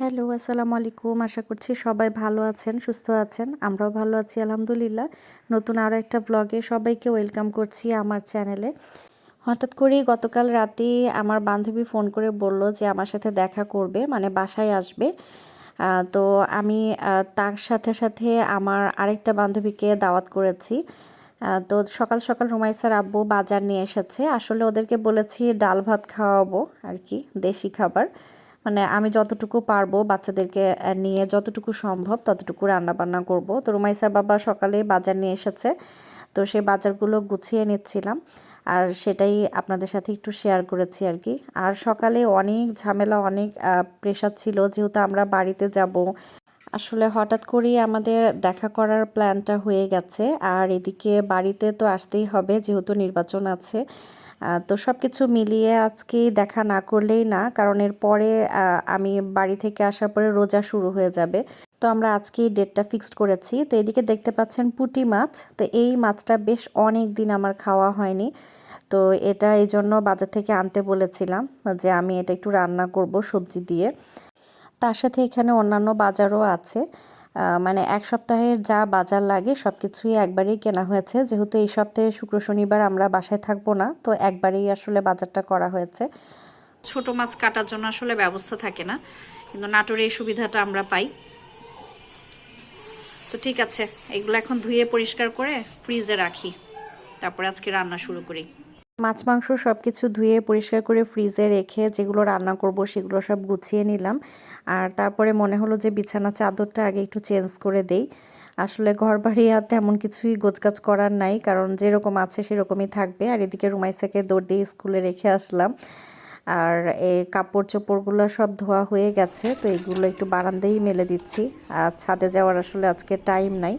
Hello, আসসালামু আলাইকুম। আশা করছি সবাই ভালো আছেন, সুস্থ আছেন। আমরাও ভালো আছি, আলহামদুলিল্লাহ। নতুন আরও একটা ব্লগে সবাইকে ওয়েলকাম করছি আমার চ্যানেলে হঠাৎ করে গতকাল রাতে আমার বান্ধবী ফোন করে বলল যে, আমার সাথে দেখা করবে মানে বাসায় আসবে। তো আমি তার সাথে সাথে আমার আরেকটা বান্ধবীকে দাওয়াত করেছি। তো সকাল সকাল রুমাইসার আব্বু বাজার নিয়ে এসেছে। আসলে ওদেরকে বলেছি, ডাল ভাত খাওয়াবো আর কি দেশি খাবার। মানে আমি যতটুকু পারব বাচ্চাদেরকে নিয়ে যতটুকু সম্ভব ততটুকু রান্না বান্না করব। তো রুমাইসার বাবা সকালে বাজার নিয়ে এসেছে। তো সেই বাজারগুলো গুছিয়ে নিচ্ছিলাম। আর সেটাই আপনাদের সাথে একটু শেয়ার করেছি আর কি। আর সকালে অনেক ঝামেলা, অনেক প্রেশার ছিল। যেহেতু আমরা বাড়িতে যাব আসলে হঠাৎ করেই আমাদের দেখা করার প্ল্যানটা হয়ে গেছে। আর এদিকে বাড়িতে তো আসতেই হবে, যেহেতু নির্বাচন আছে। তো সব কিছু মিলিয়ে আজকে দেখা না করলেই না, কারণ এর পরে আমি বাড়ি থেকে আসার পরে রোজা শুরু হয়ে যাবে। তো আমরা আজকে ডেটটা ফিক্সড করেছি। তো এদিকে দেখতে পাচ্ছেন পুটি মাছ। তো এই মাছটা বেশ অনেক দিন আমার খাওয়া হয়নি। তো এটা এই জন্য বাজার থেকে আনতে বলেছিলাম যে আমি এটা একটু রান্না করব সবজি দিয়ে। তার সাথে এখানে অন্যান্য বাজারও আছে। মানে এক সপ্তাহের যা বাজার লাগে সব কিছুই একবারেই কেনা হয়েছে। যেহেতু এই সপ্তাহে শুক্র, শনিবার আমরা বাসায় থাকব না, তো একবারেই আসলে বাজারটা করা হয়েছে। ছোট মাছ কাটার জন্য আসলে ব্যবস্থা থাকে না, কিন্তু নাটোরে এই সুবিধাটা আমরা পাই। তো ঠিক আছে, এগুলো এখন ধুয়ে পরিষ্কার করে ফ্রিজে রাখি। তারপরে আজকে রান্না শুরু করি। মাছ, মাংস সব কিছু ধুয়ে পরিষ্কার করে ফ্রিজে রেখে যেগুলো রান্না করব সেগুলো সব গুছিয়ে নিলাম। আর তারপরে মনে হলো যে বিছানা চাদরটা আগে একটু চেঞ্জ করে দেই। আসলে ঘর বাড়ি আর তেমন কিছুই গোছগাছ করার নাই, কারণ যেরকম আছে সেরকমই থাকবে। আর এদিকে রুমাইসাকে দৌড় দিয়ে স্কুলে রেখে আসলাম। আর এই কাপড় চোপড়গুলো সব ধোয়া হয়ে গেছে, তো এগুলো একটু বারান্দাই মেলে দিচ্ছি। আর ছাদে যাওয়ার আসলে আজকে টাইম নাই,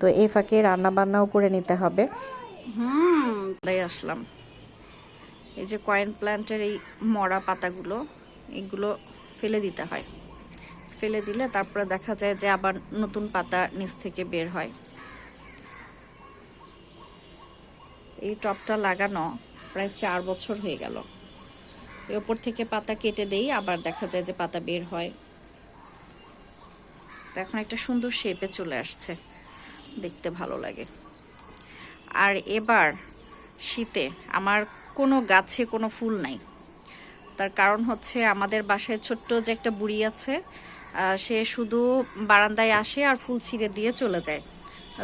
তো এই ফাঁকে রান্না বান্নাও করে নিতে হবে। হুম আসলাম। এই যে কয়েন প্ল্যান্টের এই মরা পাতাগুলো, এগুলো ফেলে দিতে হয়। ফেলে দিলে তারপরে দেখা যায় যে আবার নতুন পাতা নিচ থেকে বের হয়। এই টপটা লাগানো প্রায় চার বছর হয়ে গেল। এর ওপর থেকে পাতা কেটে দেই, আবার দেখা যায় যে পাতা বের হয়। এখন একটা সুন্দর শেপে চলে আসছে। দেখতে ভালো লাগে। আর এবার শীতে আমার কোনো গাছে কোনো ফুল নাই। তার কারণ হচ্ছে আমাদের বাসায় ছোট্ট যে একটা বুড়ি আছে সে শুধু বারান্দায় আসে আর ফুল ছিঁড়ে দিয়ে চলে যায়।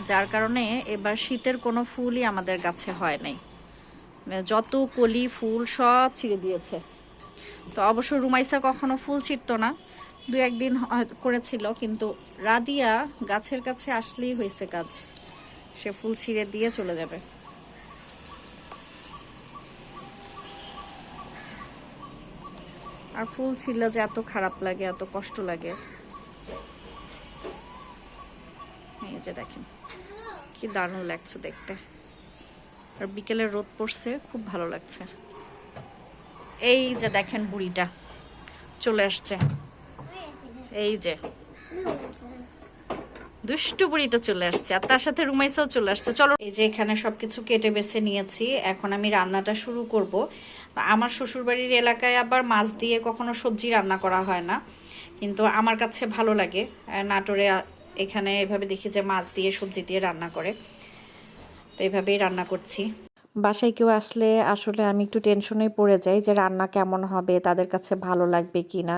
যার কারণে এবার শীতের কোনো ফুলই আমাদের গাছে হয় নাই। মানে যত কলি, ফুল সব ছিঁড়ে দিয়েছে। তো অবশ্য রুমাইসা কখনো ফুল ছিঁড়তো না। দু একদিন করেছিল, কিন্তু রাদিয়া গাছের কাছে আসলেই হয়েছে কাজ। সে ফুল ছিঁড়ে দিয়ে চলে যাবে। আর ফুল ছিল যে এত খারাপ লাগে, এত কষ্ট লাগে। যে দেখেন, কি দারুণ লাগছে দেখতে। আর বিকেলে রোদ পড়ছে, খুব ভালো লাগছে। এই যে দেখেন বুড়িটা চলে আসছে। এই যে দুষ্টু বুড়িটা চলে আসছে, আর তার সাথে রুমাইসাও চলে আসছে। চলো, এই যে এখানে সবকিছু কেটে বেছে নিয়েছি। এখন আমি রান্নাটা শুরু করব। আমার শ্বশুরবাড়ির এলাকায় আবার মাছ দিয়ে কখনো সবজি রান্না করা হয় না। কিন্তু আমার কাছে ভালো লাগে। নাটোরে এখানে এভাবে দেখি যে মাছ দিয়ে সবজি দিয়ে রান্না করে। তো এভাবেই রান্না করছি। বাসায় কেউ আসলে আসলে আমি একটু টেনশনে পড়ে যাই যে রান্না কেমন হবে, তাদের কাছে ভালো লাগবে কি না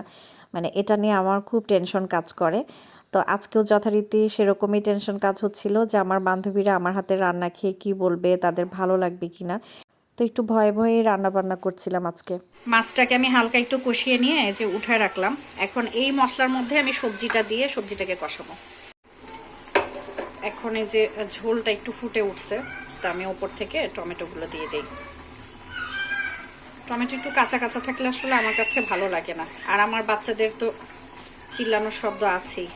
মানে এটা নিয়ে আমার খুব টেনশন কাজ করে। তো আজকেও যথারীতি সেরকমই টেনশন কাজ হচ্ছিল যে আমার বান্ধবীরা আমার হাতে রান্না খেয়ে কি বলবে, তাদের ভালো লাগবে কি না তো একটু ভয়ে ভয়ে রান্না বান্না করছিলাম আজকে। মাছটাকে আমি হালকা একটু কষিয়ে নিয়ে যে উঠায় রাখলাম। এখন এই মশলার মধ্যে আমি সবজিটা দিয়ে সবজিটাকে কষাবো। এখন এই যে ঝোলটা একটু ফুটে উঠছে, তা আমি ওপর থেকে টমেটোগুলো দিয়ে দিই। টমেটো একটু কাঁচা কাঁচা থাকলে আসলে আমার কাছে ভালো লাগে না। আর আমার বাচ্চাদের তো চিল্লানোর শব্দ আছেই।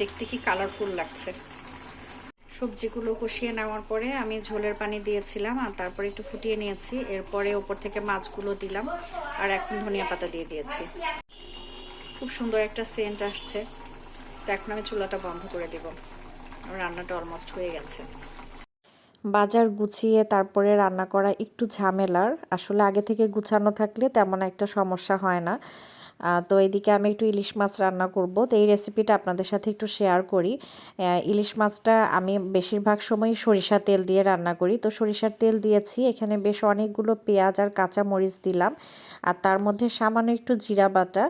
দেখতে কি কালারফুল লাগছে। সবজিগুলো কষিয়ে নেওয়ার পরে আমি ঝোলের পানি দিয়েছিলাম আর তারপরে একটু ফুটিয়ে নিয়েছি। এরপরে ওপর থেকে মাছগুলো দিলাম আর এখন ধনিয়া পাতা দিয়ে দিয়েছি। খুব সুন্দর একটা সেন্ট আসছে। তো এখন আমি চুলাটা বন্ধ করে দেব। রান্নাটা অলমোস্ট হয়ে গেছে। বাজার গুছিয়ে তারপরে রান্না করা একটু ঝামেলার। আসলে আগে থেকে গুছানো থাকলে তেমন একটা সমস্যা হয় না। তো এদিকে আমি একটু ইলিশ মাছ রান্না করব। তো এই রেসিপিটা আপনাদের সাথে একটু শেয়ার করি। ইলিশ মাছটা আমি বেশিরভাগ সময় সরিষা তেল দিয়ে রান্না করি। তো সরিষার তেল দিয়েছি। এখানে বেশ অনেকগুলো পেঁয়াজ আর কাঁচা মরিচ দিলাম। আর তার মধ্যে সামান্য একটু জিরা বাটা।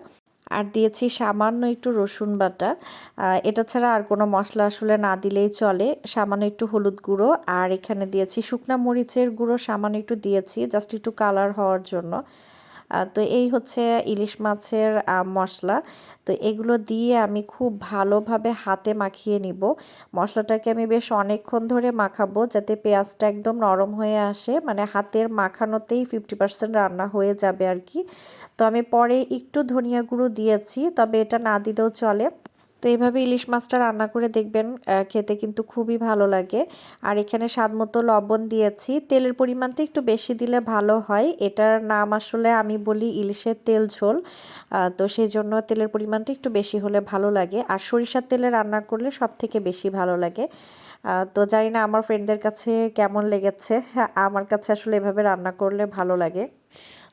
আর দিয়েছি সামান্য একটু রসুন বাটা। এটা ছাড়া আর কোনো মশলা আসলে না দিলেই চলে। সামান্য একটু হলুদ গুঁড়ো। আর এখানে দিয়েছি শুকনা মরিচের গুঁড়ো সামান্য একটু দিয়েছি। জাস্ট একটু কালার হওয়ার জন্য। তো এই হচ্ছে ইলিশ মাছের মশলা। তো এগুলো দিয়ে আমি খুব ভালোভাবে হাতে মাখিয়ে নিব। মশলাটাকে আমি বেশ অনেকক্ষণ ধরে মাখাবো যাতে পেঁয়াজটা একদম নরম হয়ে আসে। মানে হাতের মাখানোতেই ফিফটি পার্সেন্ট রান্না হয়ে যাবে আর কি। তো আমি পরে একটু ধনিয়া গুঁড়ো দিয়েছি, তবে এটা না দিলেও চলে। তো এইভাবে ইলিশ মাছটা রান্না করে দেখবেন খেতে কিন্তু খুবই ভালো লাগে। আর এখানে স্বাদ মতো লবণ দিয়েছি। তেলের পরিমাণটা একটু বেশি দিলে ভালো হয়। এটার নাম আসলে আমি বলি ইলিশের তেল ঝোল। তো সেই জন্য তেলের পরিমাণটা একটু বেশি হলে ভালো লাগে। আর সরিষার তেলে রান্না করলে সব থেকে বেশি ভালো লাগে। তো জানি না, আমার ফ্রেন্ডদের কাছে কেমন লেগেছে? হ্যাঁ আমার কাছে আসলে এভাবে রান্না করলে ভালো লাগে।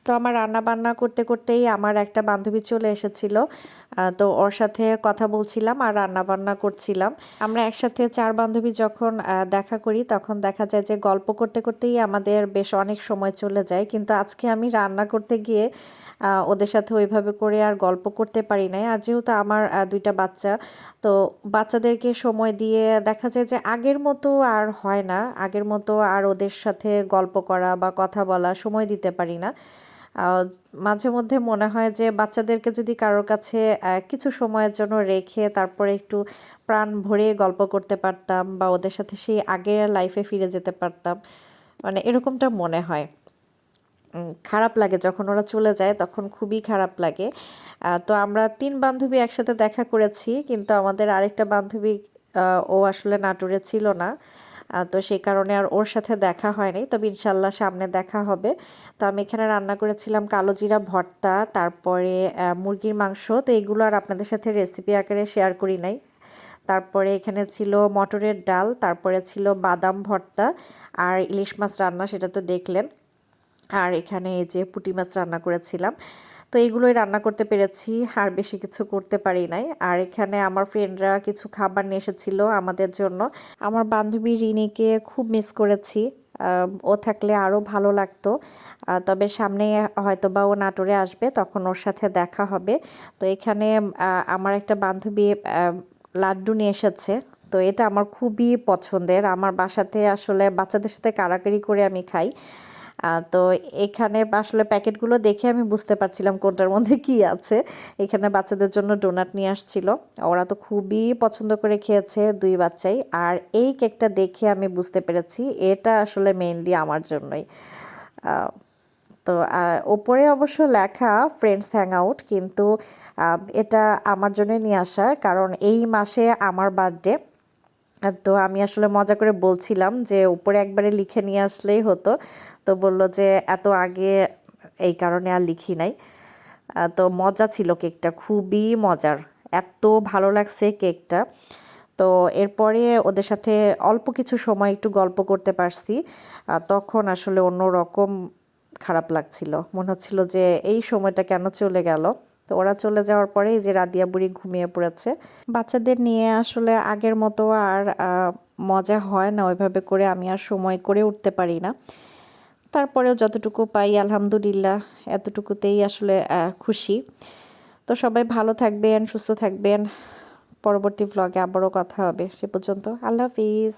তো আমার রান্না বান্না করতে করতেই আমার একটা বান্ধবী চলে এসেছিল। তো ওর সাথে কথা বলছিলাম আর রান্না বান্না করছিলাম। আমরা একসাথে চার বান্ধবী যখন দেখা করি তখন দেখা যায় যে গল্প করতে করতেই আমাদের বেশ অনেক সময় চলে যায়। কিন্তু আজকে আমি রান্না করতে গিয়ে ওদের সাথে ওইভাবে করে আর গল্প করতে পারি নাই। আর যেহেতু আমার দুইটা বাচ্চা, তো বাচ্চাদেরকে সময় দিয়ে দেখা যায় যে আগের মতো আর হয় না। আগের মতো আর ওদের সাথে গল্প করা বা কথা বলা সময় দিতে পারি না। মাঝে মধ্যে মনে হয় যে বাচ্চাদেরকে যদি কারোর কাছে কিছু সময়ের জন্য রেখে তারপরে একটু প্রাণ ভরে গল্প করতে পারতাম বা ওদের সাথে সেই আগের লাইফে ফিরে যেতে পারতাম মানে এরকমটা মনে হয়। খারাপ লাগে যখন ওরা চলে যায়, তখন খুবই খারাপ লাগে। তো আমরা তিন বান্ধবী একসাথে দেখা করেছি, কিন্তু আমাদের আরেকটা বান্ধবী ও আসলে নাটোরে ছিল না। তো সেই কারণে আর ওর সাথে দেখা হয়নি। তবে ইনশাল্লাহ সামনে দেখা হবে। তো আমি এখানে রান্না করেছিলাম কালো জিরা ভর্তা, তারপরে মুরগির মাংস। তো এগুলো আর আপনাদের সাথে রেসিপি আকারে শেয়ার করি নাই। তারপরে এখানে ছিল মটরের ডাল, তারপরে ছিল বাদাম ভর্তা আর ইলিশ মাছ রান্না, সেটা তো দেখলেন। আর এখানে যে পুঁটি মাছ রান্না করেছিলাম। তো এইগুলোই রান্না করতে পেরেছি, আর বেশি কিছু করতে পারি নাই। আর এখানে আমার ফ্রেন্ডরা কিছু খাবার নিয়ে এসেছিল আমাদের জন্য। আমার বান্ধবী রিনিকে খুব মিস করেছি। ও থাকলে আরও ভালো লাগতো। তবে সামনে হয়তো বা ও নাটোরে আসবে, তখন ওর সাথে দেখা হবে। তো এখানে আমার একটা বান্ধবী লাড্ডু নিয়ে এসেছে। তো এটা আমার খুবই পছন্দের। আমার বাসাতে আসলে বাচ্চাদের সাথে কারাকারি করে আমি খাই। তো এখানে আসলে প্যাকেটগুলো দেখে আমি বুঝতে পারছিলাম কোনটার মধ্যে কি আছে। এখানে বাচ্চাদের জন্য ডোনাট নিয়ে আসছিল। ওরা তো খুবই পছন্দ করে খেয়েছে দুই বাচ্চাই। আর এই কেকটা দেখে আমি বুঝতে পেরেছি, এটা আসলে মেইনলি আমার জন্যই। তো ওপরে অবশ্য লেখা ফ্রেন্ডস হ্যাং আউট কিন্তু এটা আমার জন্যই নিয়ে আসা। কারণ এই মাসে আমার বার্থডে তো আমি আসলে মজা করে বলছিলাম যে উপরে একবারে লিখে নিয়ে আসলেই হতো। তো বলল যে এত আগে এই কারণে আর লিখি নাই। তো মজা ছিল কেকটা, খুবই মজার। এত ভালো লাগছে কেকটা। তো এরপরে ওদের সাথে অল্প কিছু সময় একটু গল্প করতে পারছি। তখন আসলে অন্য রকম খারাপ লাগছিল। মনে হচ্ছিল যে এই সময়টা কেন চলে গেল। তো ওরা চলে যাওয়ার পরে এই যে রাদিয়া বুড়ি ঘুমিয়ে পড়েছে। বাচ্চাদের নিয়ে আসলে আগের মতো আর মজা হয় না, ওইভাবে করে আমি আর সময় করে উঠতে পারি না। তারপরেও যতটুকু পাই, আলহামদুলিল্লাহ, এতটুকুতেই আসলে খুশি। তো সবাই ভালো থাকবেন, সুস্থ থাকবেন। পরবর্তী ভ্লগে আবারও কথা হবে। সে পর্যন্ত আল্লাহ হাফিজ।